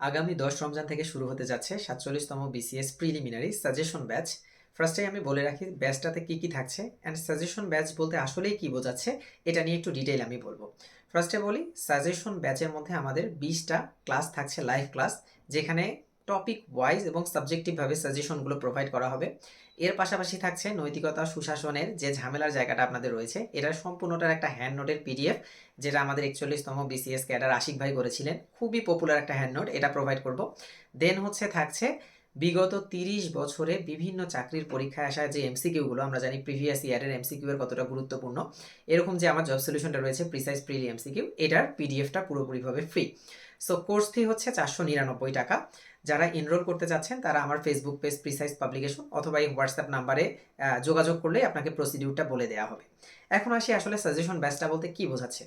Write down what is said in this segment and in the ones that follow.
আগামী দশ রমজান থেকে শুরু হতে যাচ্ছে সাতচল্লিশতম বিসিএস প্রিলিমিনারি সাজেশন ব্যাচ ফার্স্টে আমি বলে রাখি ব্যাচটাতে কি কি থাকছে অ্যান্ড সাজেশন ব্যাচ বলতে আসলেই কি বোঝাচ্ছে, এটা নিয়ে একটু ডিটেইল আমি বলব। ফার্স্টে বলি সাজেশন ব্যাচের মধ্যে আমাদের বিশটা ক্লাস থাকছে লাইভ ক্লাস যেখানে টপিক ওয়াইজ এবং সাবজেক্টিভভাবে সাজেশনগুলো প্রোভাইড করা হবে। এর পাশাপাশি থাকছে নৈতিকতা, সুশাসনের যে ঝামেলার জায়গাটা আপনাদের রয়েছে, এটার সম্পূর্ণটার একটা হ্যান্ড নোটের পিডিএফ যেটা আমাদের একচল্লিশতম বিসিএস ক্যাডার আশিক ভাই করেছিলেন খুবই পপুলার একটা হ্যান্ড নোট এটা প্রোভাইড করব। দেন হচ্ছে থাকছে বিগত তিরিশ বছরে বিভিন্ন চাকরির পরীক্ষায় আসা যে এমসিকিউগুলো আমরা জানি প্রিভিয়াস ইয়ারের এমসিকিউ এর কতটা গুরুত্বপূর্ণ। এরকম যে আমার জব সলিউশনটা রয়েছে প্রিসাইজ প্রিলি এমসিকিউ এটার পিডিএফটা পুরোপুরিভাবে ফ্রি সো কোর্স ফি হচ্ছে চারশো নিরানব্বই টাকা। যারা এনরোল করতে চাচ্ছেন, তারা আমার ফেসবুক পেজ প্রিসাইজ পাবলিকেশন অথবা এই হোয়াটসঅ্যাপ নাম্বারে যোগাযোগ করলে আপনাকে প্রসিডিউরটা বলে দেওয়া হবে। এখন আসি আসলে সাজেশন ব্যাচটা বলতে কি বোঝাচ্ছে?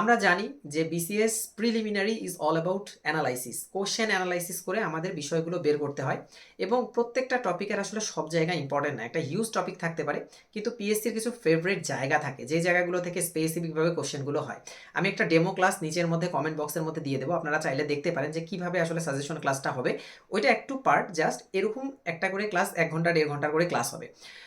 আমরা জানি যে BCS preliminary is all about analysis question analysis করে আমাদের বিষয়গুলো বের করতে হয় এবং প্রত্যেকটা টপিকের আসলে সব জায়গায় ইম্পর্টেন্ট না, একটা হিউজ টপিক থাকতে পারে, কিন্তু পিএসসির কিছু ফেভারিট জায়গা থাকে, যে জায়গাগুলো থেকে স্পেসিফিকভাবে কোশ্চেনগুলো হয়। আমি একটা ডেমো ক্লাস নিচের মধ্যে কমেন্ট বক্সের মধ্যে দিয়ে দেবো, আপনারা চাইলে দেখতে পারেন যে কীভাবে আসলে সাজেশন ক্লাসটা হবে। ওইটা একটু পার্ট জাস্ট এরকম একটা করে ক্লাস এক ঘণ্টা, দেড় ঘণ্টা করে ক্লাস হবে।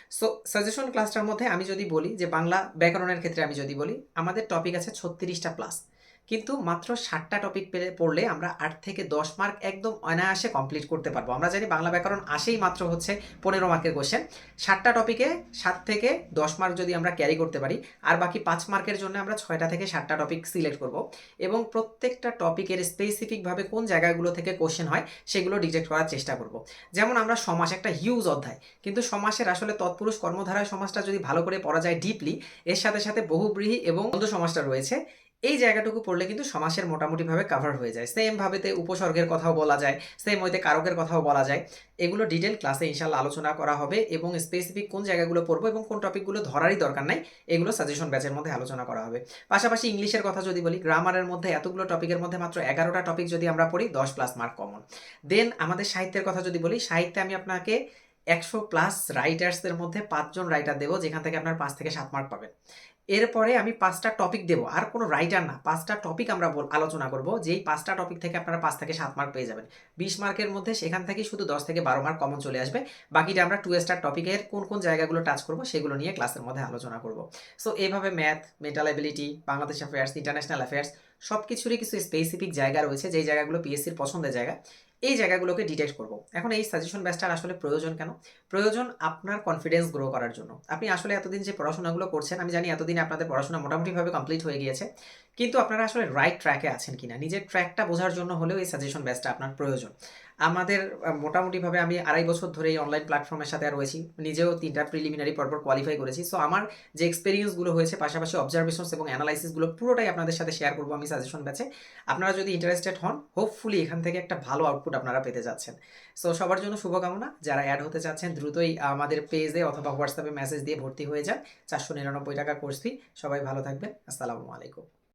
সো সাজেশন ক্লাসটার মধ্যে আমি যদি বলি যে বাংলা ব্যাকরণের ক্ষেত্রে আমি যদি বলি, আমাদের টপিক আছে ছত্রিশটা প্লাস কিন্তু মাত্র ষাটটা টপিক পেলে, পড়লে আমরা আট থেকে দশ মার্ক একদম অনায়াসে কমপ্লিট করতে পারব। আমরা জানি বাংলা ব্যাকরণ আসেই মাত্র হচ্ছে পনেরো মার্কের কোশ্চেন ষাটটা টপিকে সাত থেকে দশ মার্ক যদি আমরা ক্যারি করতে পারি, আর বাকি পাঁচ মার্কের জন্য আমরা ছয়টা থেকে সাতটা টপিক সিলেক্ট করব। এবং প্রত্যেকটা টপিকের স্পেসিফিকভাবে কোন জায়গাগুলো থেকে কোশ্চেন হয়, সেগুলো ডিটেক্ট করার চেষ্টা করব। যেমন আমরা সমাস একটা হিউজ অধ্যায়, কিন্তু সমাসের আসলে তৎপুরুষ কর্মধারায় সমাজটা যদি ভালো করে পড়া যায় ডিপলি এর সাথে সাথে বহুব্রীহি এবং বন্ধু সমাজটা রয়েছে। এই জায়গাটুকু পড়লে কিন্তু সমাসের মোটামুটিভাবে কাভার হয়ে যায়। সেম ভাবেতে উপসর্গের কথাও বলা যায় সেম ওইতে কারকের কথাও বলা যায়। এগুলো ডিটেল ক্লাসে ইনশাল্লাহ আলোচনা করা হবে এবং স্পেসিফিক কোন জায়গাগুলো পড়ব এবং কোন টপিকগুলো ধরারই দরকার নাই, এগুলো সাজেশন ব্যাচের মধ্যে আলোচনা করা হবে। পাশাপাশি ইংলিশের কথা যদি বলি, গ্রামারের মধ্যে এতগুলো টপিকের মধ্যে মাত্র এগারোটা টপিক যদি আমরা পড়ি, দশ প্লাস মার্ক কমন দেন আমাদের সাহিত্যের কথা যদি বলি, সাহিত্যে আমি আপনাকে একশো প্লাস রাইটার্সদের মধ্যে পাঁচজন রাইটার দেবো, যেখান থেকে আপনার পাঁচ থেকে সাত মার্ক পাবেন। এরপরে আমি পাঁচটা টপিক দেবো, আর কোনো রাইটার না, পাঁচটা টপিক আমরা আলোচনা করব, যেই পাঁচটা টপিক থেকে আপনারা পাঁচ থেকে সাত মার্ক পেয়ে যাবেন। বিশ মার্কের মধ্যে সেখান থেকে শুধু দশ থেকে বারো মার্ক কমন চলে আসবে। বাকিটা আমরা টু স্টার টপিকের কোন কোন জায়গাগুলো টাচ করব, সেগুলো নিয়ে ক্লাসের মধ্যে আলোচনা করব। সো এইভাবে math mental ability Bangladesh affairs international affairs সব কিছুরই কিছু স্পেসিফিক জায়গা রয়েছে, যেই জায়গাগুলো পিএসসির পছন্দের জায়গা। এই জায়গাগুলোকে ডিটেক্ট করব। এখন এই সাজেশন ব্যাসটার আসলে প্রয়োজন কেন? প্রয়োজন আপনার কনফিডেন্স গ্রো করার জন্য। আপনি আসলে এতদিন যে পড়াশোনাগুলো করছেন, আমি জানি এতদিন আপনাদের পড়াশোনা মোটামুটিভাবে কমপ্লিট হয়ে গিয়েছে। কিন্তু আপনারা আসলে রাইট ট্র্যাকে আছেন কিনা? নিজের ট্র্যাকটা বোঝার জন্য হলেও এই সাজেশন ব্যাচটা আপনার প্রয়োজন। আমাদের মোটামুটিভাবে আমি আড়াই বছর ধরে এই অনলাইন প্ল্যাটফর্মের সাথে রয়েছি। নিজেও তিনটা প্রিলিমিনারি পরপর কোয়ালিফাই করেছি। সো আমার যে এক্সপিরিয়েন্সগুলো হয়েছে, পাশাপাশি অবজারভেশনস এবং অ্যানালাইসিসগুলো পুরোটাই আপনাদের সাথে শেয়ার করব আমি সাজেশন ব্যাচে আপনারা যদি ইন্টারেস্টেড হন হোপফুলি এখান থেকে একটা ভালো আউটপুট আপনারা পেতে যাচ্ছেন। সো সবার জন্য শুভকামনা। যারা অ্যাড হতে চাচ্ছেন, দ্রুতই আমাদের পেজে অথবা হোয়াটসঅ্যাপে মেসেজ দিয়ে ভর্তি হয়ে যান। চারশো নিরানব্বই টাকা কোর্স ফি সবাই ভালো থাকবেন। আসসালামু আলাইকুম।